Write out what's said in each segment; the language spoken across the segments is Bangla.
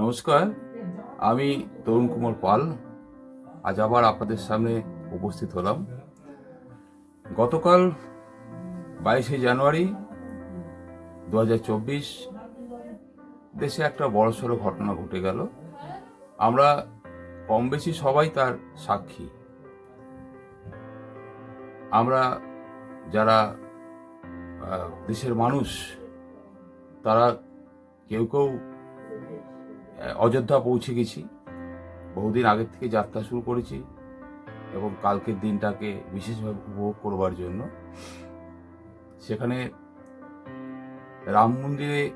নমস্কার, আমি তরুণ কুমার পাল। আজ আবার আপনাদের সামনে উপস্থিত হলাম। গতকাল বাইশে জানুয়ারি দু হাজার চব্বিশ দেশে একটা বড়সড় ঘটনা ঘটে গেল। আমরা কম বেশি সবাই তার সাক্ষী। আমরা যারা দেশের মানুষ, তারা কেউ কেউ অযোধ্যা পৌঁছে গেছি। বহুদিন আগের থেকে যাত্রা শুরু করেছি এবং কালকের দিনটাকে বিশেষভাবে উপভোগ করবার জন্য। সেখানে রাম মন্দিরে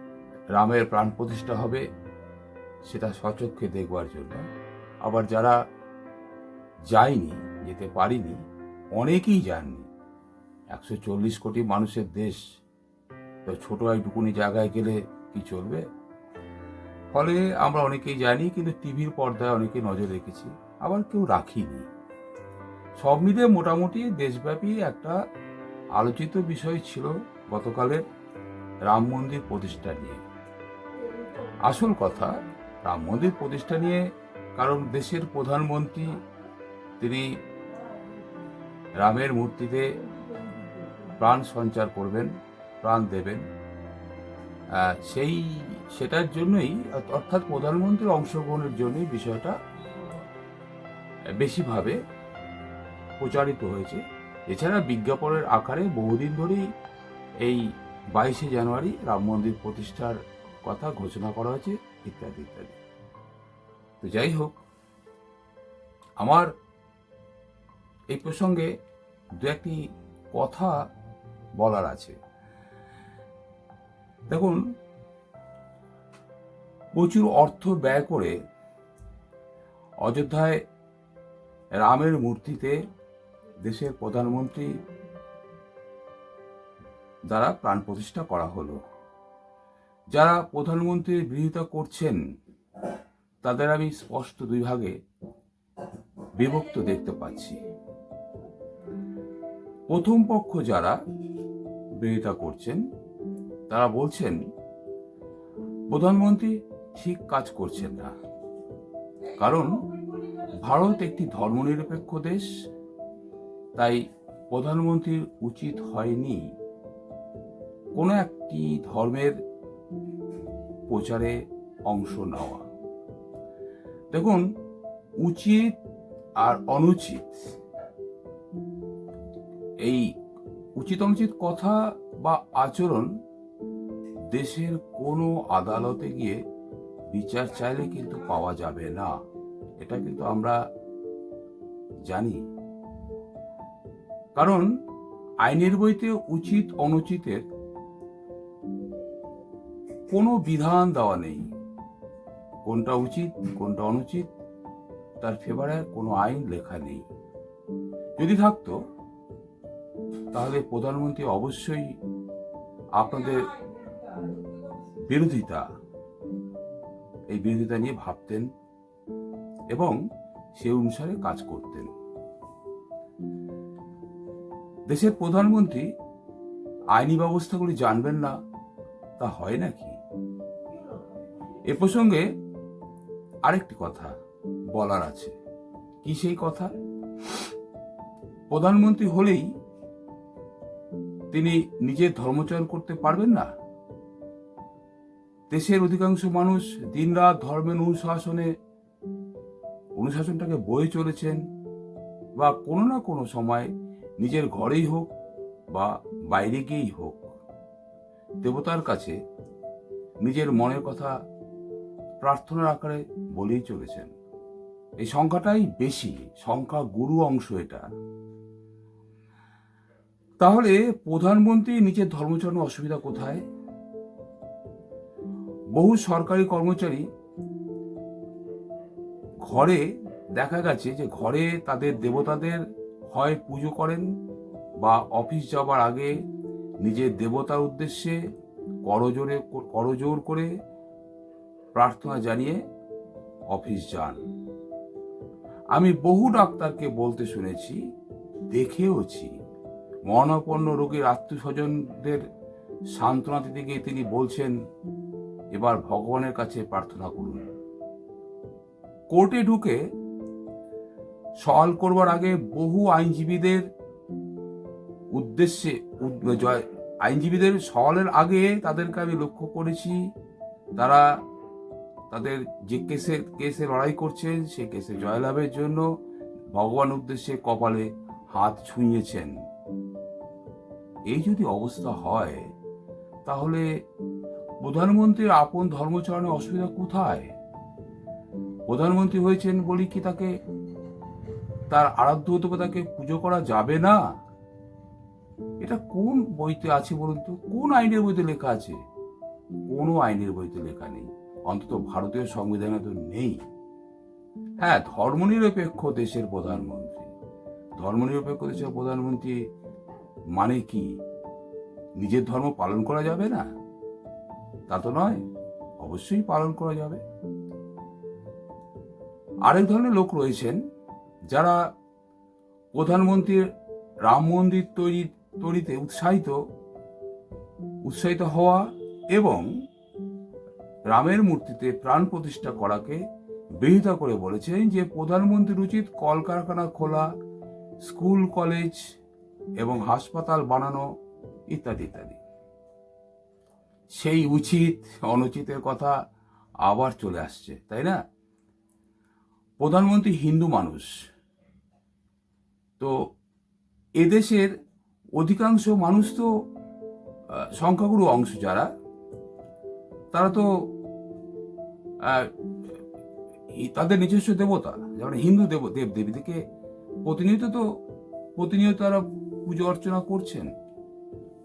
রামের প্রাণ প্রতিষ্ঠা হবে সেটা সচক্ষে দেখবার জন্য। আবার যারা যায়নি, যেতে পারিনি, অনেকেই যাননি। একশো চল্লিশ কোটি মানুষের দেশ। তো ছোট একটুকুনি জায়গায় গেলে কি চলবে? ফলে আমরা অনেকেই জানি, কিন্তু টিভির পর্দায় অনেকে নজর রেখেছি। আবার কেউ রাখিনি। সব মিলে মোটামুটি দেশব্যাপী একটা আলোচিত বিষয় ছিল গতকালের রাম মন্দির প্রতিষ্ঠা নিয়ে। আসল কথা, রাম মন্দির প্রতিষ্ঠা নিয়ে কারণ দেশের প্রধানমন্ত্রী তিনি রামের মূর্তিতে প্রাণ সঞ্চার করবেন, প্রাণ দেবেন। সেই সেটার জন্যই, অর্থাৎ প্রধানমন্ত্রীর অংশগ্রহণের জন্যই বিষয়টা বেশিভাবে প্রচারিত হয়েছে। এছাড়া বিজ্ঞাপনের আকারে বহুদিন ধরেই এই বাইশে জানুয়ারি রাম মন্দির প্রতিষ্ঠার কথা ঘোষণা করা হয়েছে, ইত্যাদি ইত্যাদি। তো যাই হোক, আমার এই প্রসঙ্গে দু একটি কথা বলার আছে। দেখুন, প্রচুর অর্থ ব্যয় করে অযোধ্যায় রামের মূর্তিতে দেশের প্রধানমন্ত্রী দ্বারা প্রাণ প্রতিষ্ঠা করা হলো। যারা প্রধানমন্ত্রীর বিরোধিতা করছেন, তাদের আমি স্পষ্ট দুই ভাগে বিভক্ত দেখতে পাচ্ছি। প্রথম পক্ষ যারা বিরোধিতা করছেন তারা বলছেন, প্রধানমন্ত্রী ঠিক কাজ করছেন না। কারণ ভারত একটি ধর্মনিরপেক্ষ দেশ, তাই প্রধানমন্ত্রীর উচিত হয়নি কোনো একটি ধর্মের প্রচারে অংশ নেওয়া। দেখুন, উচিত আর অনুচিত, এই উচিত অনুচিত কথা বা আচরণ দেশের কোনো আদালতে গিয়ে বিচার চাইলে কিন্তু পাওয়া যাবে না। এটা কিন্তু আমরা জানি। কারণ আইনের বইতে উচিত অনুচিতের কোনো বিধান দেওয়া নেই। কোনটা উচিত, কোনটা অনুচিত, তার ফেভারে কোনো আইন লেখা নেই। যদি থাকতো, তাহলে প্রধানমন্ত্রী অবশ্যই আপনাদের বিরোধিতা। এই বিরোধিতা নিয়ে ভাবতেন এবং সে অনুসারে কাজ করতেন। দেশের প্রধানমন্ত্রী আইনি ব্যবস্থাগুলি জানবেন না, তা হয় নাকি? এ প্রসঙ্গে আরেকটি কথা বলার আছে। কি সেই কথা? প্রধানমন্ত্রী হলেই তিনি নিজের ধর্মচয়ন করতে পারবেন না? দেশের অধিকাংশ মানুষ দিনরাত ধর্মের অনুশাসনে, অনুশাসনটাকে বয়ে চলেছেন বা কোনো না কোনো সময় নিজের ঘরেই হোক বা বাইরে গিয়েই হোক। দেবতার কাছে নিজের মনের কথা প্রার্থনার আকারে বলেই চলেছেন। এই সংখ্যাটাই বেশি, সংখ্যা গুরু অংশ এটা। তাহলে প্রধানমন্ত্রী নিজের ধর্মচরণ অসুবিধা কোথায়? বহু সরকারি কর্মচারী ঘরে দেখা গেছে যে ঘরে তাদের দেবতাদের হয় পুজো করেন বা অফিস যাবার আগে নিজের দেবতার উদ্দেশ্যে করজোরে করজোর করে প্রার্থনা জানিয়ে অফিস যান। আমি বহু ডাক্তারকে বলতে শুনেছি, দেখেওছি। মরণাপন্ন রোগীর আত্মীয় স্বজনদের সান্ত্বনা দিতে গিয়ে তিনি বলছেন এবার ভগবানের কাছে প্রার্থনা করুন। কোর্টে ঢুকে সওয়াল করবার আগে বহু আইনজীবীদের উদ্দেশ্যে আইনজীবীদের সওয়ালের আগে তাদেরকে আমি লক্ষ্য করেছি। তারা তাদের যে কেসে কেসে লড়াই করছেন সেই কেসে জয়লাভের জন্য ভগবান উদ্দেশ্যে কপালে হাত ছুঁয়েছেন। এই যদি অবস্থা হয়, তাহলে প্রধানমন্ত্রীর আপন ধর্মচরণে অসুবিধা কোথায়? প্রধানমন্ত্রী হয়েছেন বলি কি তাকে তার আরাধ্য দেবতাকে পুজো করা যাবে না? এটা কোন বইতে আছে বলুন তো? কোন আইনের বইতে লেখা আছে? কোনো আইনের বইতে লেখা নেই। অন্তত ভারতীয় সংবিধানে তো নেই। হ্যাঁ ধর্মনিরপেক্ষ দেশের প্রধানমন্ত্রী। ধর্মনিরপেক্ষ দেশের প্রধানমন্ত্রী মানে কি? নিজের ধর্ম পালন করা যাবে না? তা তো নয়, অবশ্যই পালন করা যাবে। আরেক ধরনের লোক রয়েছেন যারা প্রধানমন্ত্রীর রাম মন্দির তৈরি, তৈরিতে উৎসাহিত উৎসাহিত হওয়া এবং রামের মূর্তিতে প্রাণ প্রতিষ্ঠা করাকে বিহিত করে বলেছেন যে প্রধানমন্ত্রীর উচিত কলকারখানা খোলা, স্কুল, কলেজ এবং হাসপাতাল বানানো ইত্যাদি ইত্যাদি। সেই উচিত, অনুচিতের কথা আবার চলে আসছে, তাই না? প্রধানমন্ত্রী হিন্দু মানুষ। তো এদেশের অধিকাংশ মানুষ তো সংখ্যাগুরু অংশ যারা, তারা তো তাদের নিজস্ব দেবতা, যেমন হিন্দু দেব দেব দেবীদেরকে প্রতিনিয়ত তো, প্রতিনিয়ত তারা পুজো অর্চনা করছেন।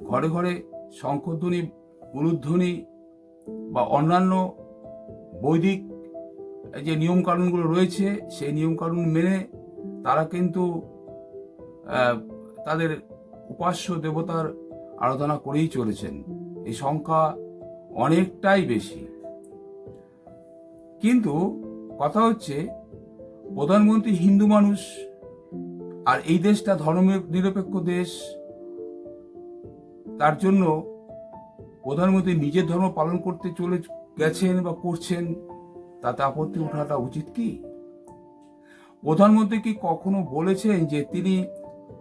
ঘরে ঘরে শঙ্খধ্বনি উলুধ্বনি বা অন্যান্য বৈদিক যে নিয়মকানুনগুলো রয়েছে, সেই নিয়ম কানুন মেনে তারা কিন্তু তাদের উপাস্য দেবতার আরাধনা করেই চলেছেন। এই সংখ্যা অনেকটাই বেশি। কিন্তু কথা হচ্ছে, প্রধানমন্ত্রী হিন্দু মানুষ আর এই দেশটা ধর্ম নিরপেক্ষ দেশ, তার জন্য প্রধানমন্ত্রী নিজের ধর্ম পালন করতে চলে গেছেন বা করছেন, তাতে আপত্তি ওঠাটা উচিত কি? প্রধানমন্ত্রী কি কখনো বলেছেন যে তিনি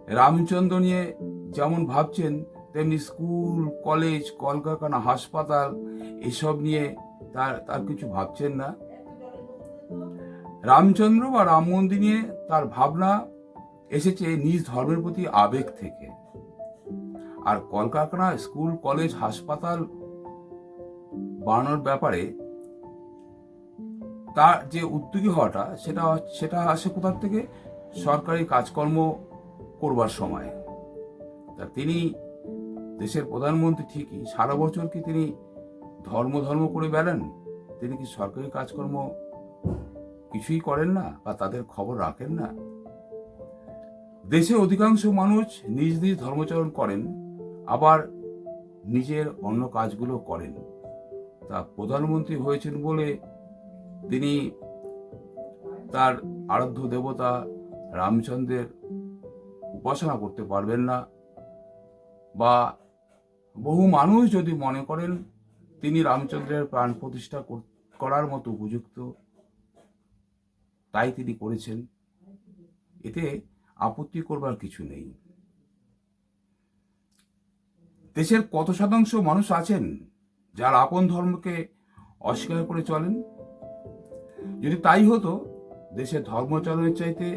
রামচন্দ্র নিয়ে যেমন ভাবছেন, তেমনি স্কুল, কলেজ, কলকারখানা, হাসপাতাল এসব নিয়ে তার তার কিছু ভাবছেন না? রামচন্দ্র বা রাম মন্দির নিয়ে তার ভাবনা এসেছে নিজ ধর্মের প্রতি আবেগ থেকে। আর কলকারখানা, স্কুল, কলেজ, হাসপাতাল বানানোর ব্যাপারে তার যে উদ্যোগী হওয়াটা, সেটা সেটা আসে কোথার থেকে? সরকারি কাজকর্ম করবার সময়। তা তিনি দেশের প্রধানমন্ত্রী ঠিকই, সারা বছর কি তিনি ধর্ম ধর্ম করে বেড়ান? তিনি কি সরকারি কাজকর্ম কিছুই করেন না বা তাদের খবর রাখেন না? দেশে অধিকাংশ মানুষ নিজ নিজ ধর্মচরণ করেন। আবার নিজের অন্য কাজগুলো করেন। তা প্রধানমন্ত্রী হয়েছেন বলে তিনি তার আরাধ্য দেবতা রামচন্দ্রের উপাসনা করতে পারবেন না বা বহু মানুষ যদি মনে করেন তিনি রামচন্দ্রের প্রাণ প্রতিষ্ঠা কর- করার মতো উপযুক্ত, তাই তিনি করেছেন। এতে আপত্তি করবার কিছু নেই। দেশের কত শতাংশ মানুষ আছেন যার আপন ধর্মকে অস্বীকার করে চলেন? যদি তাই হতো, দেশের ধর্মচরণের চাইতে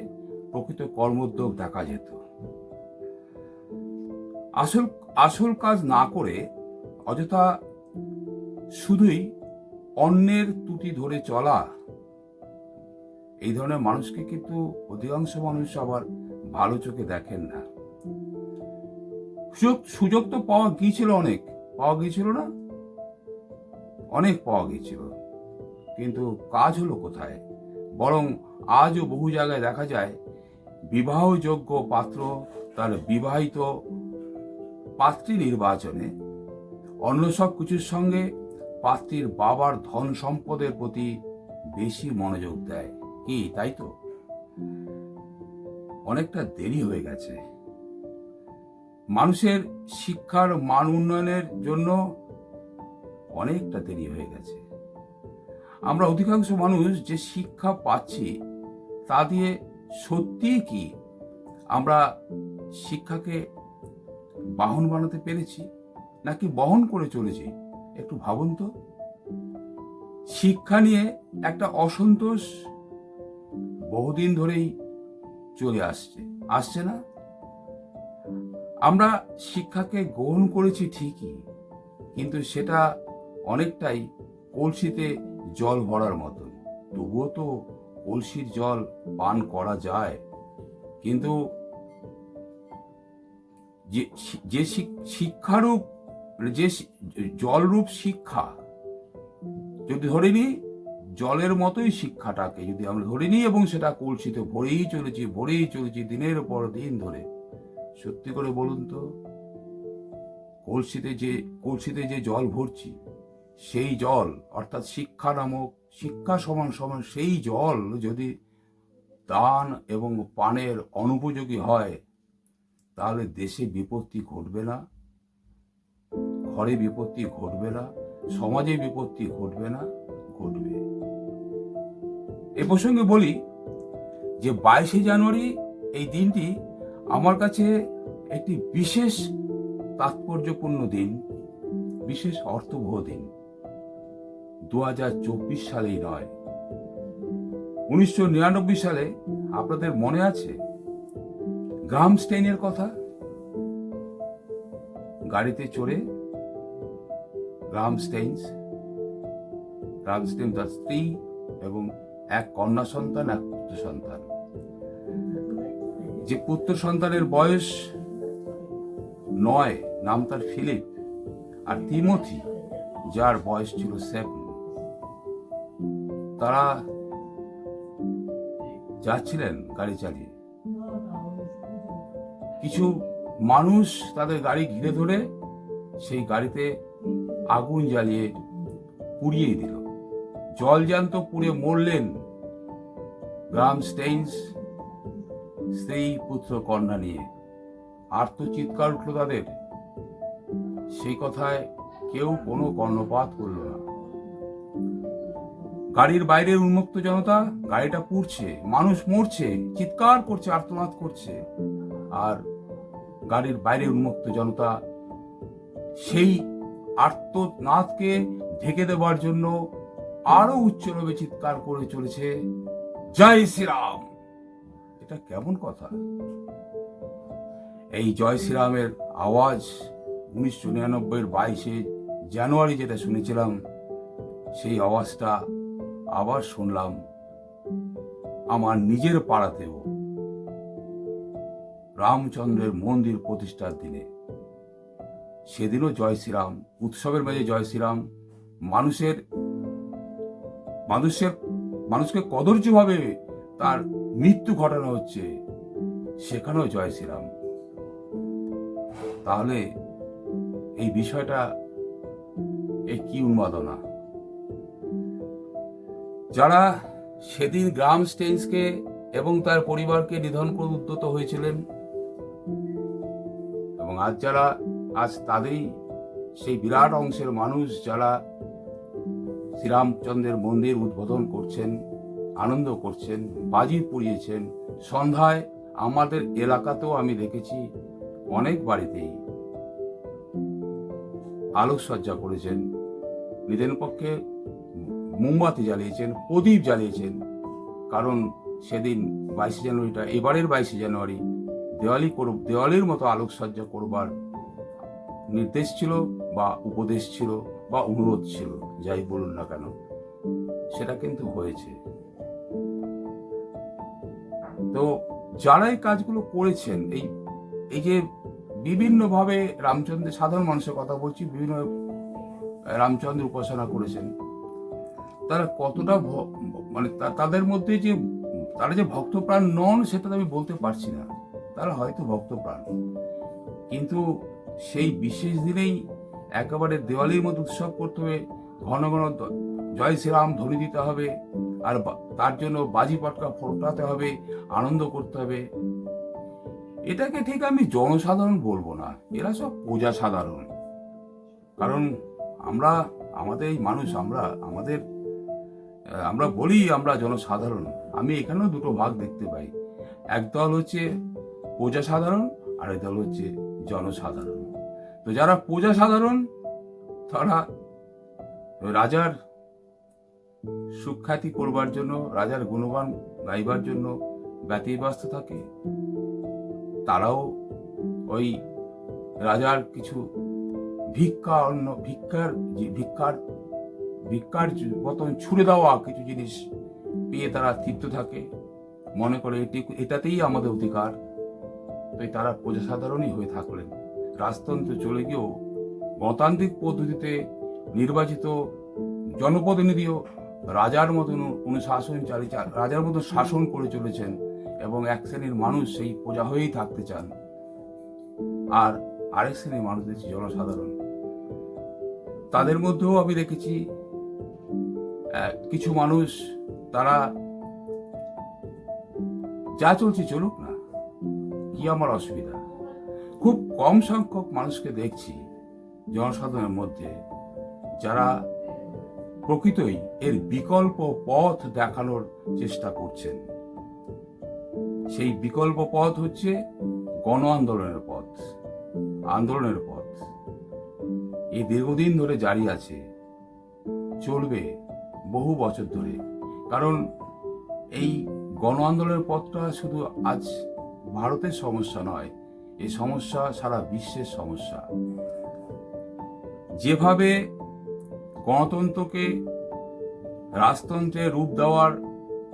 প্রকৃত কর্মোদ্যোগ দেখা যেত। আসল আসল কাজ না করে অযথা শুধুই অন্যের ত্রুটি ধরে চলা, এই ধরনের মানুষকে কিন্তু অধিকাংশ মানুষ আবার ভালো চোখে দেখেন না। সুযোগ সুযোগ তো পাওয়া গিয়েছিল অনেক। পাওয়া গিয়েছিল না? অনেক পাওয়া গিয়েছিল। কিন্তু কাজ হলো কোথায়? বরং আজও বহু জায়গায় দেখা যায়, বিবাহযোগ্য পাত্র তার বিবাহিত পাত্রী নির্বাচনে অন্য সব কিছুর সঙ্গে পাত্রীর বাবার ধন সম্পদের প্রতি বেশি মনোযোগ দেয়। কি, তাই তো? অনেকটা দেরি হয়ে গেছে। মানুষের শিক্ষার মান উন্নয়নের জন্য অনেকটা দেরি হয়ে গেছে। আমরা অধিকাংশ মানুষ যে শিক্ষা পাচ্ছি, তা দিয়ে সত্যিই কি আমরা শিক্ষাকে বাহন বানাতে পেরেছি, নাকি বহন করে চলেছি? একটু ভাবুন তো। শিক্ষা নিয়ে একটা অসন্তোষ বহুদিন ধরেই চলে আসছে। আসছে না? আমরা শিক্ষাকে গ্রহণ করেছি ঠিকই, কিন্তু সেটা অনেকটাই কলসিতে জল ভরার মতন। তবুও তো কলসির জল পান করা যায়, কিন্তু যে যে শিক্ষারূপ, যে জলরূপ শিক্ষা, যদি ধরে নিই, জলের মতোই শিক্ষাটাকে যদি আমরা ধরে নিই এবং সেটা কলসিতে ভরেই চলেছি ভরেই চলেছি দিনের পর দিন ধরে সত্যি করে বলুন তো, কলসিতে যে কলসিতে যে জল ভরছি, সেই জল, অর্থাৎ শিক্ষা নামক, শিক্ষা সমান সমান সেই জল যদি দান এবং পানের অনুপযোগী হয়, তাহলে দেশে বিপত্তি ঘটবে না, ঘরে বিপত্তি ঘটবে না, সমাজে বিপত্তি ঘটবে না, ঘটবে। এ প্রসঙ্গে বলি যে বাইশে জানুয়ারি এই দিনটি আমার কাছে একটি বিশেষ তাৎপর্যপূর্ণ দিন, বিশেষ অর্থবহ দিন। দু হাজার চব্বিশ সালেই নয়। উনিশশো নিরানব্বই সালে আপনাদের মনে আছে গ্রাম গ্রামস্টেইনের কথা? গাড়িতে চড়ে গ্রামস্টেইনস গ্রামস্টেইন তার স্ত্রী এবং এক কন্যা সন্তান, এক পুত্র সন্তান। যে পুত্র সন্তানের বয়স নয়, নাম তার ফিলিপ আর তিমথি, যার বয়স ছিল সেভেন। তারা যাচ্ছিলেন গাড়ি চালিয়ে। কিছু মানুষ তাদের গাড়ি ঘিরে ধরে সেই গাড়িতে আগুন জ্বালিয়ে পুড়িয়ে দিল। জল জ্যান্ত পুড়ে মরলেন গ্রাম স্টেইনস স্ত্রী, পুত্র, কন্যা নিয়ে। আর তো চিৎকার উঠল তাদের। সেই কথায় কেউ কোনো কর্ণপাত করল না। গাড়ির বাইরের উন্মুক্ত জনতা গাড়িটা পুড়ছে, মানুষ মরছে, চিৎকার করছে, আর্তনাদ করছে। আর গাড়ির বাইরে উন্মুক্ত জনতা সেই আর্তনাদকে ঢেকে দেওয়ার জন্য আরও উচ্চরবে চিৎকার করে চলেছে, জয় শ্রীরাম! এটা কেমন কথা? এই জয় শ্রীরামের আওয়াজ উনিশশো নিরানব্বইয়ের বাইশে জানুয়ারি যেটা শুনেছিলাম, সেই আওয়াজটা আবার শুনলাম আমার নিজের পাড়াতেও। রামচন্দ্রের মন্দির প্রতিষ্ঠার দিনে। সেদিনও জয় শ্রীরাম, উৎসবের মাঝে জয় শ্রীরাম, মানুষের মানুষের, মানুষকে কদর্যভাবে তার মৃত্যু ঘটানো হচ্ছে সেখানেও জয় শ্রীরাম। তাহলে এই বিষয়টা এই কি উন্মাদনা? যারা সেদিন গ্রাম স্টেন্সকে এবং তার পরিবারকে নিধন করে উদ্যত হয়েছিলেন এবং আজ যারা, আজ তাদেরই সেই বিরাট অংশের মানুষ যারা শ্রীরামচন্দ্রের মন্দির উদ্বোধন করছেন আনন্দ করছেন, বাজি পুড়িয়েছেন। সন্ধ্যায় আমাদের এলাকাতেও আমি দেখেছি অনেক বাড়িতেই আলোকসজ্জা করেছেন। নিজের পক্ষে মোমবাতি জ্বালিয়েছেন, প্রদীপ জ্বালিয়েছেন। কারণ সেদিন বাইশে জানুয়ারিটা এবারের বাইশে জানুয়ারি, দেওয়ালি করব, দেওয়ালির মতো আলোকসজ্জা করবার নির্দেশ ছিল বা উপদেশ ছিল বা অনুরোধ ছিল, যাই বলুন না কেন। সেটা কিন্তু হয়েছে। তো যারা এই কাজগুলো করেছেন, এই এই যে বিভিন্নভাবে রামচন্দ্রের সাধারণ মানুষের কথা বলছি, বিভিন্ন রামচন্দ্র উপাসনা করেছেন, তারা কতটা মানে তাদের মধ্যে যে, তারা যে ভক্তপ্রাণ নন সেটা আমি বলতে পারছি না। তারা হয়তো ভক্তপ্রাণ। কিন্তু সেই বিশেষ দিনেই একেবারে দেওয়ালির মতো উৎসব করতে হবে, ঘন ঘন জয় শ্রীরাম ধ্বনি দিতে হবে আর তার জন্য বাজি পটকা ফোটাতে হবে, আনন্দ করতে হবে। এটাকে ঠিক আমি জনসাধারণ বলব না, এরা সব প্রজা সাধারণ। কারণ আমরা, আমাদের এই মানুষ, আমরা, আমাদের আমরা বলি আমরা জনসাধারণ, আমি এখানেও দুটো ভাগ দেখতে পাই। একদল হচ্ছে প্রজা সাধারণ আর একদল হচ্ছে জনসাধারণ। তো যারা প্রজা সাধারণ, তারা রাজার সুখ্যাতি করবার জন্য, রাজার গুণগান গাইবার জন্য ব্যতিব্যস্ত থাকে। তারাও ওই রাজার কিছু ভিক্ষা অন্য ভিক্ষার ভিক্ষার ভিক্ষার মতন ছুড়ে দেওয়া কিছু জিনিস পেয়ে তারা তৃপ্ত থাকে। মনে করে এটি, এটাতেই আমাদের অধিকার। তাই তারা প্রজাসাধারণই হয়ে থাকলেন। রাজতন্ত্র চলে গিয়েও গণতান্ত্রিক পদ্ধতিতে নির্বাচিত জনপ্রতিনিধিও রাজার মতন অনুশাসন চালিয়ে চা- রাজার মতন শাসন করে চলেছেন এবং এক শ্রেণির মানুষ সেই প্রজা হয়েই থাকতে চান। আর আরেক শ্রেণির মানুষ দেখছি জনসাধারণ। তাদের মধ্যেও আমি দেখেছি কিছু মানুষ তারা যা চলছে চলুক না, কি আমার অসুবিধা? খুব কম সংখ্যক মানুষকে দেখছি জনসাধারণের মধ্যে যারা প্রকৃতই এর বিকল্প পথ দেখানোর চেষ্টা করছেন। সেই বিকল্প পথ হচ্ছে গণ আন্দোলনের পথ আন্দোলনের পথ। এই দীর্ঘদিন ধরে জারি আছে, চলবে বহু বছর ধরে। কারণ এই গণ আন্দোলনের পথটা শুধু আজ ভারতের সমস্যা নয় এই সমস্যা সারা বিশ্বের সমস্যা। যেভাবে গণতন্ত্রকে রাজতন্ত্রে রূপ দেওয়ার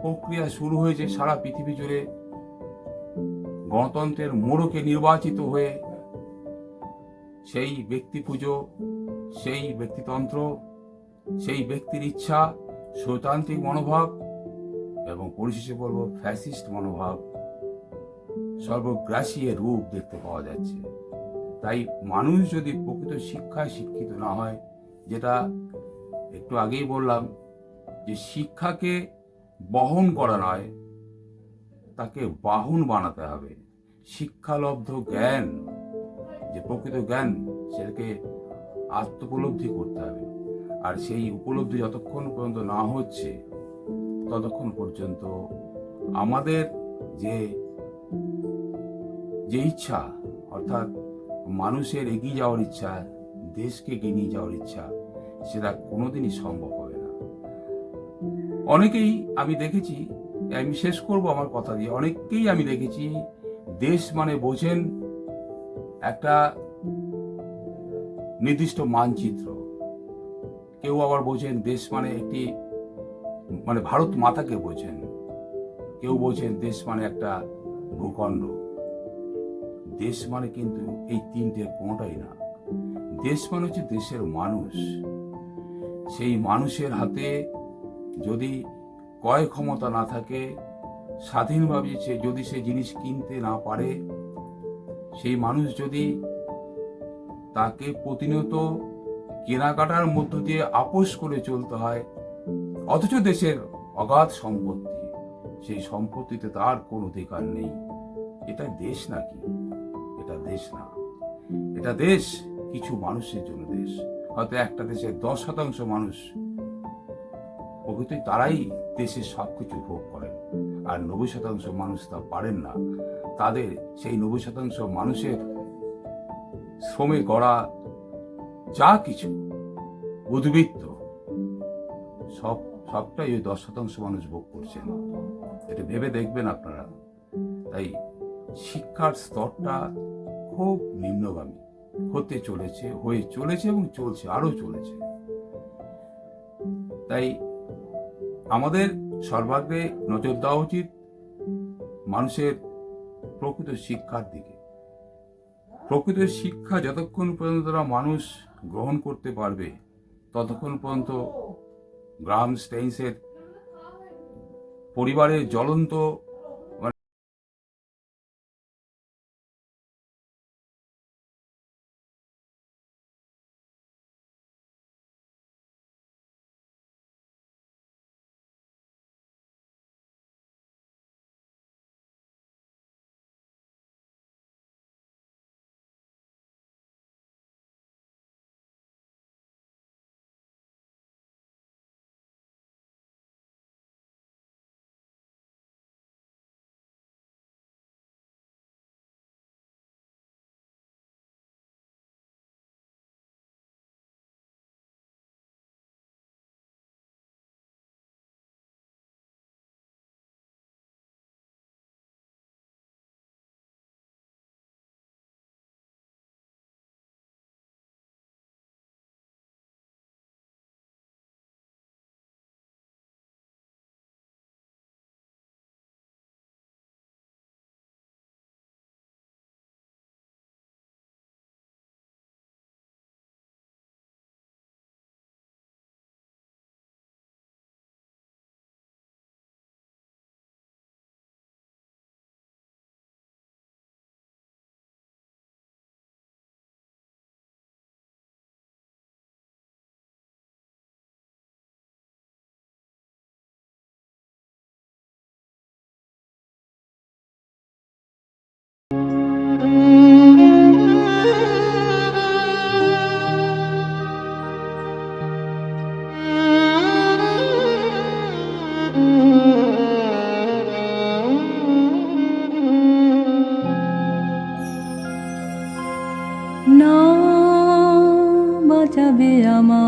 প্রক্রিয়া শুরু হয়েছে সারা পৃথিবী জুড়ে। গণতন্ত্রের মোড়কে নির্বাচিত হয়ে সেই ব্যক্তি পুজো, সেই ব্যক্তিতন্ত্র, সেই ব্যক্তির ইচ্ছা, স্বতান্ত্রিক মনোভাব এবং পরিশেষে বলব ফ্যাসিস্ট মনোভাব সর্বগ্রাসী রূপ দেখতে পাওয়া যাচ্ছে। তাই মানুষ যদি প্রকৃত শিক্ষায় শিক্ষিত না হয়, যেটা একটু আগেই বললাম যে শিক্ষাকে বহন করা নয়, তাকে বাহন বানাতে হবে। শিক্ষালব্ধ জ্ঞান, যে প্রকৃত জ্ঞান, সেটাকে আত্মোপলব্ধি করতে হবে। আর সেই উপলব্ধি যতক্ষণ পর্যন্ত না হচ্ছে, ততক্ষণ পর্যন্ত আমাদের যে যে ইচ্ছা, অর্থাৎ মানুষের এগিয়ে যাওয়ার ইচ্ছা, দেশকে এগিয়ে নিয়ে যাওয়ার ইচ্ছা সেটা কোনোদিনই সম্ভব হবে না। অনেকেই আমি দেখেছি, আমি শেষ করব আমার কথা দিয়ে, অনেককেই আমি দেখেছি, দেশ মানে বোঝেন একটা নির্দিষ্ট মানচিত্র। কেউ আবার বোঝেন দেশ মানে একটি মানে ভারত মাতাকে বোঝেন। কেউ বোঝেন দেশ মানে একটা ভূখণ্ড। দেশ মানে কিন্তু এই তিনটে কোনোটাই না। দেশ মানে হচ্ছে দেশের মানুষ। সেই মানুষের হাতে যদি ক্রয় ক্ষমতা না থাকে, স্বাধীনভাবে সে যদি সে জিনিস কিনতে না পারে, সেই মানুষ যদি তাকে প্রতিনিয়ত কেনাকাটার মধ্য দিয়ে আপোষ করে চলতে হয়, অথচ দেশের অগাধ সম্পত্তি, সেই সম্পত্তিতে তার কোনো অধিকার নেই। এটা দেশ নাকি? এটা দেশ না। এটা দেশ কিছু মানুষের জন্য দেশ। হয়তো একটা দেশের দশ শতাংশ মানুষ প্রকৃতই তারাই দেশের সবকিছু ভোগ করেন। আর নব্বই শতাংশ মানুষ তা পারেন না। তাদের সেই নব্বই শতাংশ মানুষের শ্রমে গড়া যা কিছু, উদ্বৃত্ত, সব, সবটাই ওই দশ শতাংশ মানুষ ভোগ করছেন। এটা ভেবে দেখবেন আপনারা। তাই শিক্ষার স্তরটা খুব নিম্নগামী। হতে চলেছে, হয়ে চলেছে এবং চলছে আরও চলেছে। তাই আমাদের সর্বাগ্রে নজর দেওয়া উচিত মানুষের প্রকৃত শিক্ষার দিকে। প্রকৃত শিক্ষা যতক্ষণ পর্যন্ত তারা মানুষ গ্রহণ করতে পারবে, ততক্ষণ পর্যন্ত গ্রাম, স্টেইন্সের পরিবারের জ্বলন্ত নামে আমার